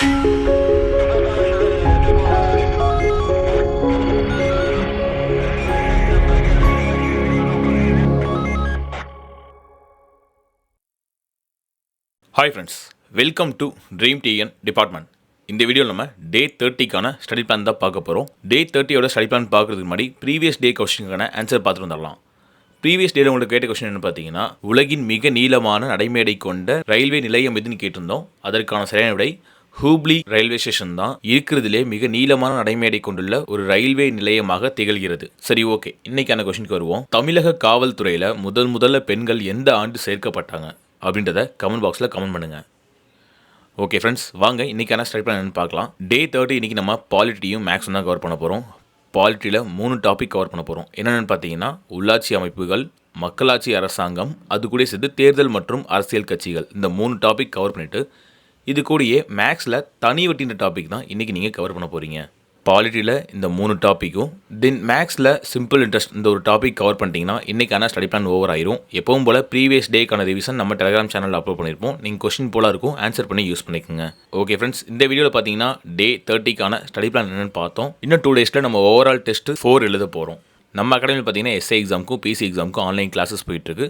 Hi friends welcome to dream TN department இந்த வீடியோவில் நம்ம டே தேர்ட்டிக்கான ஸ்டடி பிளான் தான் பார்க்க போகிறோம் டே தேர்ட்டியோட ஸ்டடி பிளான் பார்க்குறதுக்கு முன்னாடி ப்ரீவியஸ் டே கொஸ்டினுக்கான ஆன்சர் பார்த்துட்டு வந்துடலாம் ப்ரீவியஸ் டேல உங்களுக்கு கேட்ட கொஸ்டின் என்ன பார்த்தீங்கன்னா உலகின் மிக நீளமான நடைமேடை கொண்ட ரயில்வே நிலையம் எதுன்னு கேட்டிருந்தோம். அதற்கான சரியான விடை ஹூப்ளி ரயில்வே ஸ்டேஷன் தான் இருக்கிறதுலே மிக நீளமான நடைமேடை கொண்டுள்ள ஒரு ரயில்வே நிலையமாக திகழ்கிறது. சரி ஓகே. இன்னைக்கான கொஸ்டினுக்கு வருவோம். தமிழக காவல்துறையில் முதல் முதல்ல பெண்கள் எந்த ஆண்டு சேர்க்கப்பட்டாங்க? அப்படின்றத கமெண்ட் பாக்ஸில் கமெண்ட் பண்ணுங்கள் ஓகே ஃப்ரெண்ட்ஸ் வாங்க இன்றைக்கான ஸ்டார்ட் பண்ண பார்க்கலாம். டே தேர்ட்டி இன்றைக்கி நம்ம பாலிட்டியும் மேக்ஸும் தான் கவர் பண்ண போகிறோம் பாலிட்டியில் மூணு டாபிக் கவர் பண்ண போகிறோம் என்னென்னு பார்த்தீங்கன்னா உள்ளாட்சி அமைப்புகள் மக்களாட்சி அரசாங்கம் அது கூட சேர்த்து தேர்தல் மற்றும் அரசியல் கட்சிகள். இந்த மூணு டாபிக் கவர் பண்ணிவிட்டு இது கூடயே மேக்ஸில் தனி வட்டின்ற டாபிக் தான் இன்றைக்கி நீங்கள் கவர் பண்ண போகிறீங்க பாலிட்டியில் இந்த மூணு டாப்பிக்கும் தென் மேக்ஸில் சிம்பிள் இன்ட்ரெஸ்ட் இந்த ஒரு டாபிக் கவர் பண்ணிட்டீங்கன்னா இன்றைக்கான ஸ்டடி பிளான் ஓவர் ஆயிரும். எப்பவும் போல் ப்ரீவியஸ் டேக்கான ரிவிஷன் நம்ம டெலிகிராம் சேனலில் அப்லோட் பண்ணியிருப்போம் நீங்கள் கொஸ்டின் போல இருக்கும் ஆன்சர் பண்ணி யூஸ் பண்ணிக்கோங்க. ஓகே ஃப்ரெண்ட்ஸ் இந்த வீடியோவில் பார்த்தீங்கன்னா டே தேர்ட்டிக்கான ஸ்டடி பிளான் என்னென்னு பார்த்தோம். இன்னும் டூ டேஸில் நம்ம ஓவரால் டெஸ்ட்டு ஃபோர் எழுத போகிறோம் நம்ம அகாடமியில் பார்த்தீங்கன்னா எஸ்ஐ எக்ஸாமுக்கும் பிசி எக்ஸாமுக்கும் ஆன்லைன் கிளாஸஸ் போயிட்டுருக்கு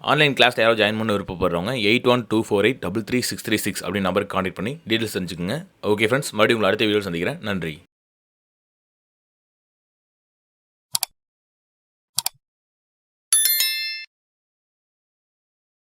ஆன்லைன் கிளாஸ் யாராவது ஜாயின் பண்ண விருப்பப்படுறவங்க eight one two four eight double three six three six அப்படின்னு நம்பருக்கு கான்டெக்ட் பண்ணி டீட்டெயில்ஸ் தெரிஞ்சுக்கோங்க. ஓகே ஃப்ரெண்ட்ஸ் மறுபடியும் உங்களை அடுத்த வீடியோ சந்திக்கிறேன். நன்றி.